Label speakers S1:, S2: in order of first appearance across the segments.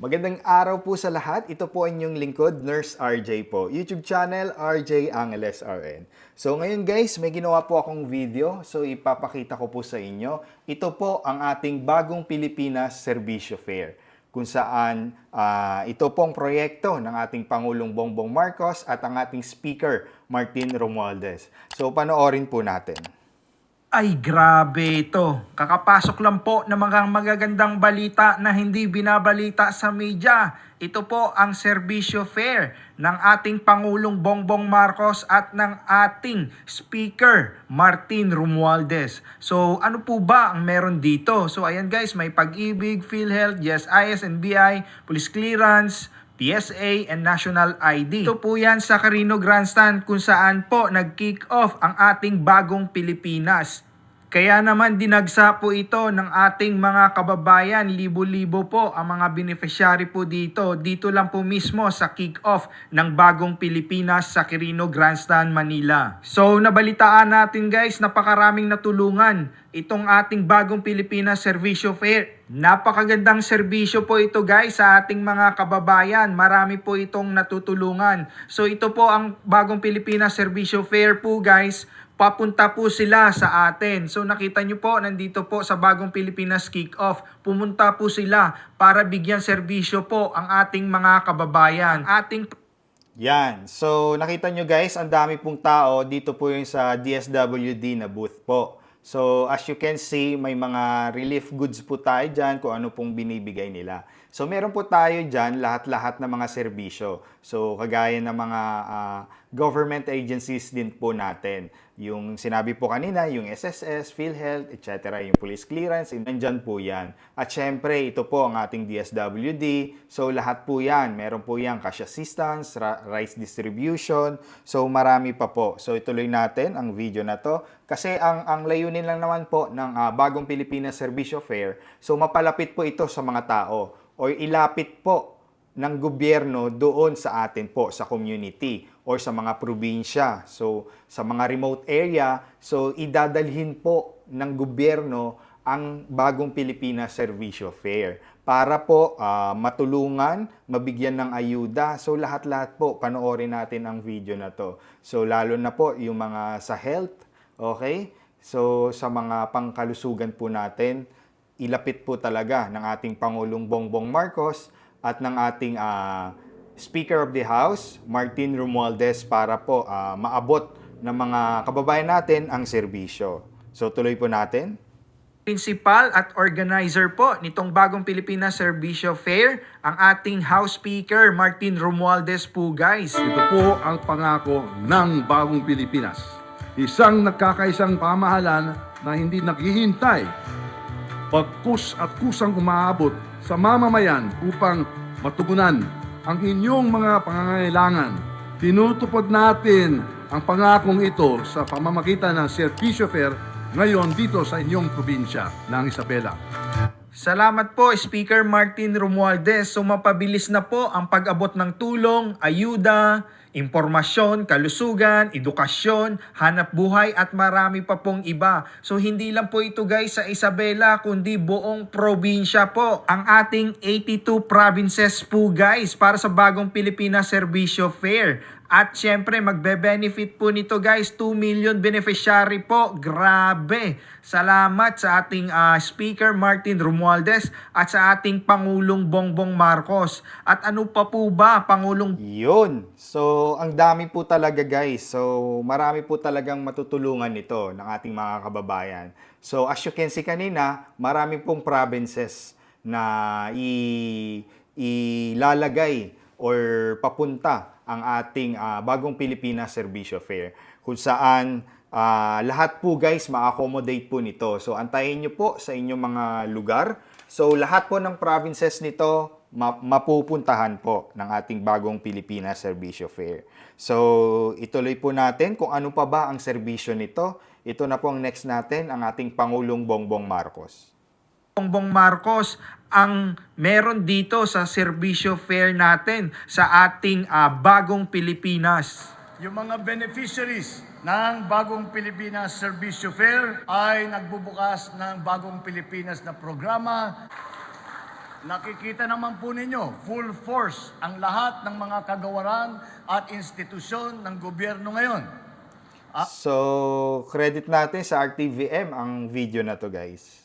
S1: Magandang araw po sa lahat. Ito po ang inyong lingkod, Nurse RJ po. YouTube channel, RJ Angeles RN. So ngayon guys, may ginawa po akong video. So ipapakita ko po sa inyo. Ito po ang ating bagong Pilipinas Servisyo Fair. Kung saan ah, ito pong proyekto ng ating Pangulong Bongbong Marcos at ang ating speaker, Martin Romualdez. So panoorin po natin.
S2: Ay, grabe ito. Kakapasok lang po ng mga magagandang balita na hindi binabalita sa media. Ito po ang serbisyo fair ng ating Pangulong Bongbong Marcos at ng ating Speaker Martin Romualdez. So ano po ba ang meron dito? So ayan guys, may pag-ibig, PhilHealth, Yes, ISNBI, Police Clearance, PSA and National ID. Ito po yan sa Carino Grandstand kung saan po nag-kick off ang ating bagong Pilipinas. Kaya naman dinagsa po ito ng ating mga kababayan, libo-libo po ang mga beneficiary po dito. Dito lang po mismo sa kick-off ng bagong Pilipinas sa Quirino Grandstand, Manila. So nabalitaan natin guys, napakaraming natulungan itong ating bagong Pilipinas Servisyo Fair. Napakagandang serbisyo po ito guys sa ating mga kababayan. Marami po itong natutulungan. So ito po ang bagong Pilipinas Servisyo Fair po guys papunta po sila sa atin. So nakita nyo po, nandito po sa Bagong Pilipinas Kick-Off, pumunta po sila para bigyan serbisyo po ang ating mga kababayan. Ating
S1: Yan. So, nakita nyo guys, ang dami pong tao. Dito po yung sa DSWD na booth po. So, as you can see, may mga relief goods po tayo dyan kung ano pong binibigay nila. So, meron po tayo dyan lahat-lahat ng mga serbisyo. So, kagaya ng mga ah, government agencies din po natin. Yung sinabi po kanina, yung SSS, PhilHealth, etc., yung police clearance, nandyan po yan. At syempre, ito po ang ating DSWD. So, lahat po yan. Meron po yan cash assistance, rice distribution. So, marami pa po. So, ituloy natin ang video na to. Kasi ang, ang layunin lang naman po ng ah, Bagong Pilipinas Servisyo Fair, so mapalapit po ito sa mga tao or ilapit po ng gobyerno doon sa atin po, sa community or sa mga probinsya. So, sa mga remote area, so idadalhin po ng gobyerno ang bagong Pilipinas Servisyo Fair para po ah, matulungan, mabigyan ng ayuda. So lahat-lahat po, panoorin natin ang video na to. So lalo na po yung mga sa health, okay? So sa mga pangkalusugan po natin, ilapit po talaga ng ating Pangulong Bongbong Marcos at ng ating ah, Speaker of the House, Martin Romualdez, para po ah, maabot ng mga kababayan natin ang serbisyo. So tuloy po natin.
S2: principal at organizer po nitong bagong Pilipinas Servisyo Fair, ang ating House Speaker Martin Romualdez po guys.
S3: Ito po ang pangako ng bagong Pilipinas. Isang nagkakaisang pamahalaan na hindi naghihintay pagkus at kusang umaabot sa mamamayan upang matugunan ang inyong mga pangangailangan. Tinutupad natin ang pangakong ito sa pamamagitan ng Servisyo Fair ngayon dito sa inyong probinsya ng Isabela.
S2: Salamat po Speaker Martin Romualdez. So mapabilis na po ang pag-abot ng tulong, ayuda, impormasyon, kalusugan, edukasyon, hanap buhay at marami pa pong iba. So hindi lang po ito guys sa Isabela kundi buong probinsya po. Ang ating 82 provinces po guys para sa bagong Pilipinas Servisyo Fair. At syempre, magbe-benefit po nito guys, 2 million beneficiary po. Grabe! Salamat sa ating ah, Speaker Martin Romualdez at sa ating Pangulong Bongbong Marcos. At ano pa po ba, Pangulong
S1: Yun. So, ang dami po talaga guys. So, marami po talagang matutulungan nito ng ating mga kababayan. So, as you can see kanina, marami pong provinces na i- ilalagay or papunta ang ating ah, bagong Pilipinas Servisyo Fair. Kung saan ah, lahat po guys ma-accommodate po nito. So, antayin nyo po sa inyong mga lugar. So, lahat po ng provinces nito ma- mapupuntahan po ng ating bagong Pilipinas Servisyo Fair. So, ituloy po natin kung ano pa ba ang serbisyo nito. Ito na po ang next natin, ang ating Pangulong Bongbong Marcos.
S2: Bongbong Marcos ang meron dito sa serbisyo fair natin sa ating ah, bagong Pilipinas.
S4: Yung mga beneficiaries ng Bagong Pilipinas Servisyo Fair ay nagbubukas ng Bagong Pilipinas na programa nakikita naman po ninyo, full force ang lahat ng mga kagawaran at institusyon ng gobyerno ngayon.
S1: So, credit natin sa RTVM ang video na to guys.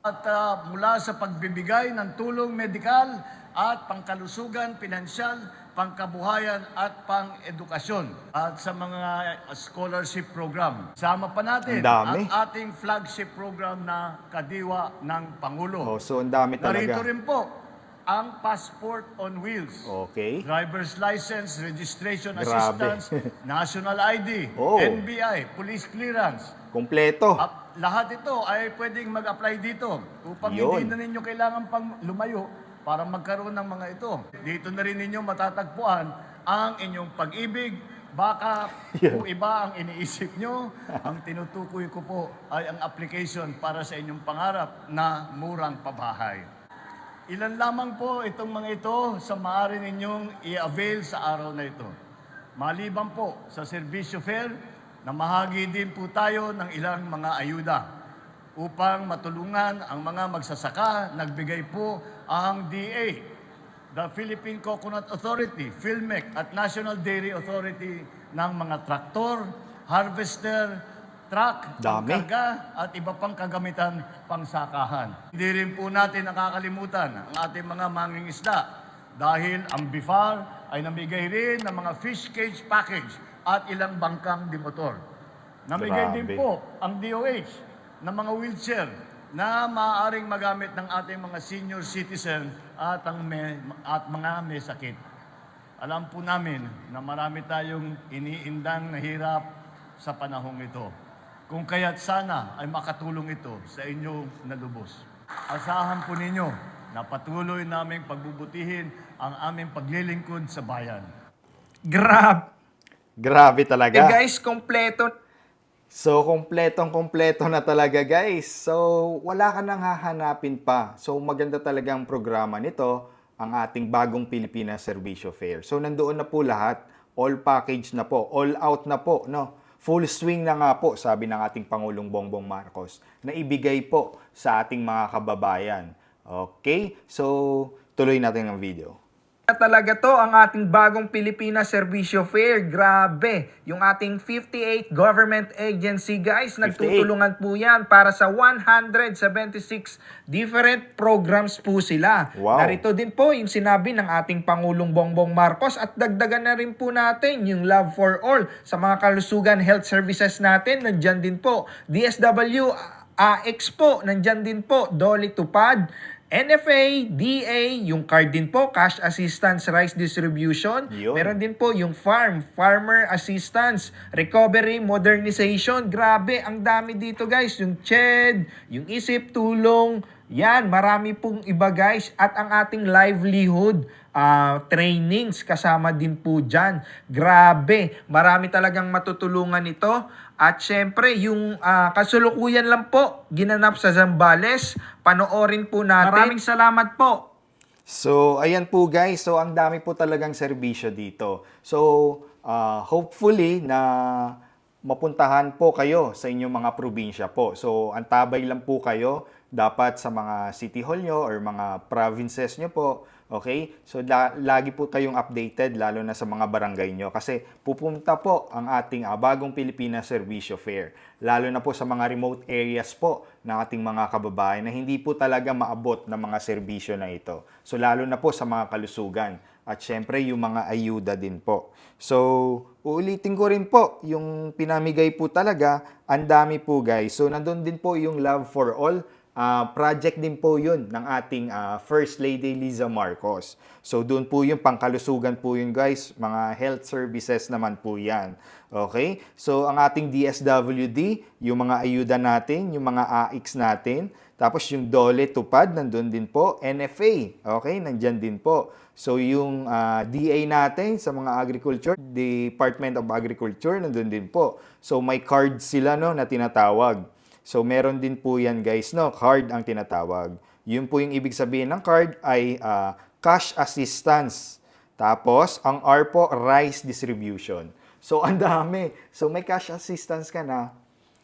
S4: At ah, mula sa pagbibigay ng tulong medikal at pangkalusugan, pinansyal, pangkabuhayan at pang-edukasyon at sa mga scholarship program. Sama pa natin
S1: Ang
S4: ating flagship program na Kadiwa ng Pangulo.
S1: Oh, so ang dami
S4: Narito
S1: talaga.
S4: rin po ang Passport on Wheels.
S1: Okay.
S4: Driver's license, registration
S1: Grabe.
S4: assistance, national ID,
S1: Oh.
S4: NBI, police clearance.
S1: Kompleto.
S4: At lahat ito ay pwedeng mag-apply dito upang
S1: Yun.
S4: hindi na ninyo kailangan pang lumayo para magkaroon ng mga ito. Dito na rin ninyo matatagpuan ang inyong pag-ibig. Baka kung iba ang iniisip nyo, ang tinutukoy ko po ay ang application para sa inyong pangarap na murang pabahay. Ilan lamang po itong mga ito sa maaari ninyong i-avail sa araw na ito. Maliban po sa servisyo fair, namahagi din po tayo ng ilang mga ayuda upang matulungan ang mga magsasaka. Nagbigay po ang DA, the Philippine Coconut Authority, PhilMec at National Dairy Authority ng mga traktor, harvester, truck, pangkarga at iba pang kagamitan pangsakahan. Hindi rin po natin nakakalimutan ang ating mga mangingisda dahil ang BIFAR ay namigay rin ng mga fish cage package at ilang bangkang dimotor. Namigay din
S1: Grabe.
S4: po ang DOH ng mga wheelchair na maaaring magamit ng ating mga senior citizen at, ang may, at mga may sakit. Alam po namin na marami tayong iniindang na hirap sa panahong ito. Kung kaya't sana ay makatulong ito sa inyong nalubos. Asahan po ninyo na patuloy naming pagbubutihin ang aming paglilingkod sa bayan.
S2: Grab.
S1: Grabe
S2: Eh
S1: talaga.
S2: guys, kompleto
S1: So, kompletong kompleto na talaga guys. So, wala ka nang hahanapin pa. So, maganda talaga ang programa nito, ang ating bagong Pilipinas Servisyo Fair. So, nandoon na po lahat. All package na po. All out na po. No? Full swing na nga po, sabi ng ating Pangulong Bongbong Marcos, na ibigay po sa ating mga kababayan. Okay? So, tuloy natin ang video.
S2: Na talaga to ang ating bagong Pilipinas Servisyo Fair. Grabe. Yung ating 58 government agency guys,
S1: 58.
S2: nagtutulungan po yan para sa 176 different programs po sila.
S1: Wow.
S2: Narito din po yung sinabi ng ating Pangulong Bongbong Marcos at dagdagan na rin po natin yung Love for All sa mga kalusugan health services natin. Nandyan din po. DSW AX po, nandyan din po. Dolly Tupad. NFA, DA, yung card din po, cash assistance, rice distribution.
S1: Yun.
S2: Meron din po yung farm, farmer assistance, recovery, modernization. Grabe, ang dami dito guys. Yung CHED, yung isip, tulong. Yan, marami pong iba guys. At ang ating livelihood ah, trainings kasama din po dyan. Grabe, marami talagang matutulungan ito. At syempre, yung ah, kasulukuyan lang po, ginanap sa Zambales. Panoorin po natin. Maraming salamat po.
S1: So, ayan po guys. So, ang dami po talagang serbisyo dito. So, ah, hopefully na mapuntahan po kayo sa inyong mga probinsya po. So, antabay lang po kayo dapat sa mga city hall nyo or mga provinces nyo po. Okay? So, la- lagi po kayong updated lalo na sa mga barangay nyo kasi pupunta po ang ating ah, bagong Pilipinas Servisyo Fair. Lalo na po sa mga remote areas po ng ating mga kababayan na hindi po talaga maabot ng mga serbisyo na ito. So, lalo na po sa mga kalusugan at syempre yung mga ayuda din po. So, uulitin ko rin po, yung pinamigay po talaga, ang dami po guys. So, nandun din po yung Love for All, Ah, project din po yun ng ating ah, First Lady Liza Marcos. So doon po yung pangkalusugan po yun guys, mga health services naman po yan. Okay? So ang ating DSWD, yung mga ayuda natin, yung mga AX natin, tapos yung DOLE Tupad, nandun din po. NFA, okay, nandyan din po. So yung ah, DA natin sa mga agriculture, Department of Agriculture, nandun din po. So may card sila no, na tinatawag. So meron din po yan guys, no? Card ang tinatawag. Yun po yung ibig sabihin ng card ay ah, cash assistance. Tapos, ang R po, rice distribution. So, ang dami. So, may cash assistance ka na.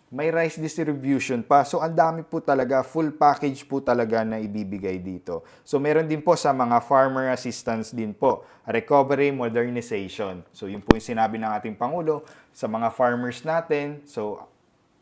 S1: may rice distribution pa. So, ang dami po talaga, full package po talaga na ibibigay dito. So, meron din po sa mga farmer assistance din po, recovery, modernization. So, yun po yung sinabi ng ating Pangulo sa mga farmers natin. So,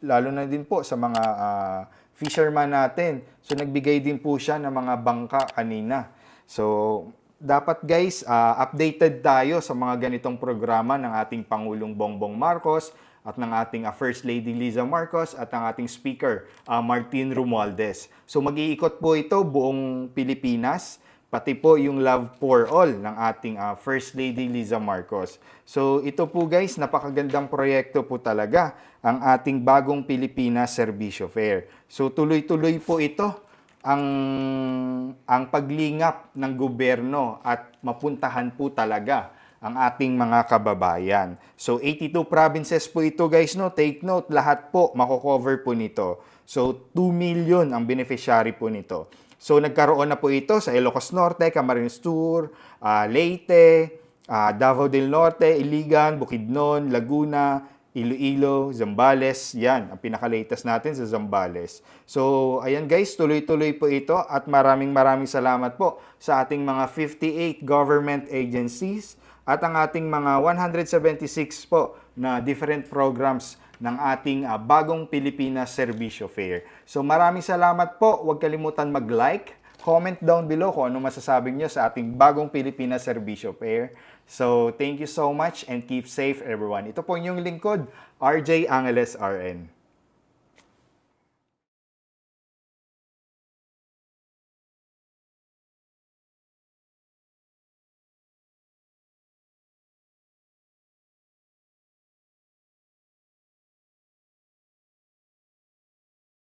S1: lalo na din po sa mga ah, fisherman natin. So, nagbigay din po siya ng mga bangka kanina. So, dapat guys, ah, updated tayo sa mga ganitong programa ng ating Pangulong Bongbong Marcos at ng ating ah, First Lady Liza Marcos at ng ating Speaker ah, Martin Romualdez. So mag-iikot po ito buong Pilipinas, pati po yung Love for All ng ating ah, First Lady Liza Marcos. So ito po guys, napakagandang proyekto po talaga ang ating bagong Pilipinas Servicio Fair. So tuloy-tuloy po ito ang ang paglingap ng gobyerno at mapuntahan po talaga ang ating mga kababayan. So 82 provinces po ito guys no. Take note, lahat po mako-cover po nito. So 2 million ang beneficiary po nito. So nagkaroon na po ito sa Ilocos Norte, Camarines Sur, ah, Leyte, ah, Davao del Norte, Iligan, Bukidnon, Laguna, Iloilo, Zambales, yan, ang pinaka-latest natin sa Zambales. So, ayan guys, tuloy-tuloy po ito at maraming maraming salamat po sa ating mga 58 government agencies at ang ating mga 176 po na different programs ng ating ah, bagong Pilipinas Servicio Fair. So, maraming salamat po. Huwag kalimutan mag-like, comment down below kung ano masasabi nyo sa ating bagong Pilipinas Servicio Fair. So, thank you so much and keep safe everyone. Ito po yung lingkod, RJ Angeles RN.